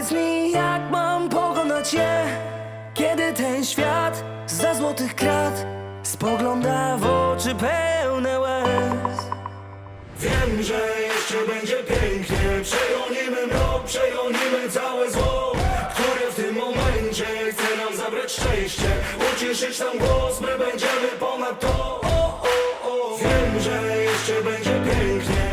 Powiedz mi, jak mam pokonać je, kiedy ten świat za złotych krat spogląda w oczy pełne łez. Wiem, że jeszcze będzie pięknie, przegonimy mrok, przegonimy całe zło, które w tym momencie chce nam zabrać szczęście. Uciszyć nam głos, my będziemy ponad to. O, o, o. Wiem, że jeszcze będzie pięknie.